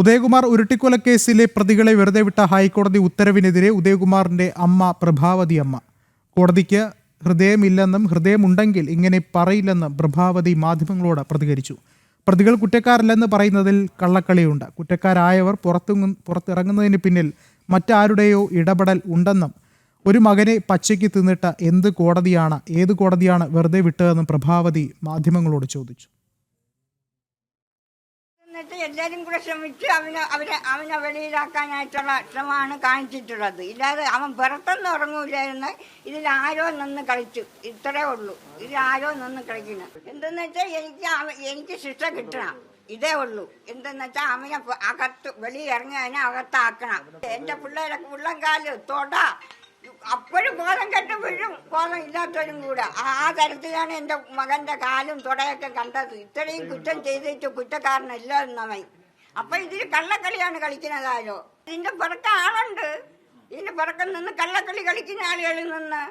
ഉദയകുമാർ ഉരുട്ടിക്കൊലക്കേസിലെ പ്രതികളെ വെറുതെ വിട്ട ഹൈക്കോടതി ഉത്തരവിനെതിരെ ഉദയകുമാറിന്റെ അമ്മ പ്രഭാവതി അമ്മ. കോടതിക്ക് ഹൃദയമില്ലെന്നും ഹൃദയമുണ്ടെങ്കിൽ ഇങ്ങനെ പറയില്ലെന്നും പ്രഭാവതി മാധ്യമങ്ങളോട് പ്രതികരിച്ചു. പ്രതികൾ കുറ്റക്കാരല്ലെന്ന് പറയുന്നതിൽ കള്ളക്കളിയുണ്ട്. കുറ്റക്കാരായവർ പുറത്തു പുറത്തിറങ്ങുന്നതിന് പിന്നിൽ മറ്റാരുടെയോ ഇടപെടൽ ഉണ്ടെന്നും ഒരു മകനെ പച്ചയ്ക്ക് തിന്നിട്ട് എന്ത് കോടതിയാണ് ഏത് കോടതിയാണ് വെറുതെ വിട്ടതെന്നും പ്രഭാവതി മാധ്യമങ്ങളോട് ചോദിച്ചു. എന്നിട്ട് എല്ലാവരും കൂടെ ശ്രമിച്ച് അവനെ അവരെ അവനെ വെളിയിലാക്കാനായിട്ടുള്ള ശ്രമമാണ് കാണിച്ചിട്ടുള്ളത്. ഇല്ലാതെ അവൻ പുറത്തൊന്നും ഉറങ്ങൂലായിരുന്നു. ഇതിൽ ആരോ നിന്ന് കളിച്ചു. ഇത്രേ ഉള്ളൂ. ഇതിൽ ആരോ നിന്ന് കളിക്കുന്നു. എന്തെന്ന് വെച്ചാൽ എനിക്ക് എനിക്ക് ശിക്ഷ കിട്ടണം. ഇതേ ഉള്ളൂ. എന്തെന്ന് വെച്ചാൽ അവനെ അകത്ത് വെളിയിൽ ഇറങ്ങി അവനെ അകത്താക്കണം. എന്റെ പിള്ളേരൊക്കെ ഉള്ളംകാൽ തൊട. അപ്പോഴും ബോധം കെട്ട് വീഴും ബോധം ഇല്ലാത്തവരും കൂടെ. ആ തരത്തിലാണ് എന്റെ മകന്റെ കാലും തുടയൊക്കെ കണ്ടത്. ഇത്രയും കുറ്റം ചെയ്തിട്ട് കുറ്റക്കാരനല്ല എന്നവൻ അപ്പൊ ഇതിൽ കള്ളക്കളിയാണ് കളിക്കുന്നതാരോ ഇതിന്റെ പുറത്ത് ആളുണ്ട്. ഇതിന്റെ പുറത്ത് നിന്ന് കള്ളക്കളി കളിക്കുന്ന ആളുകളിൽ നിന്ന്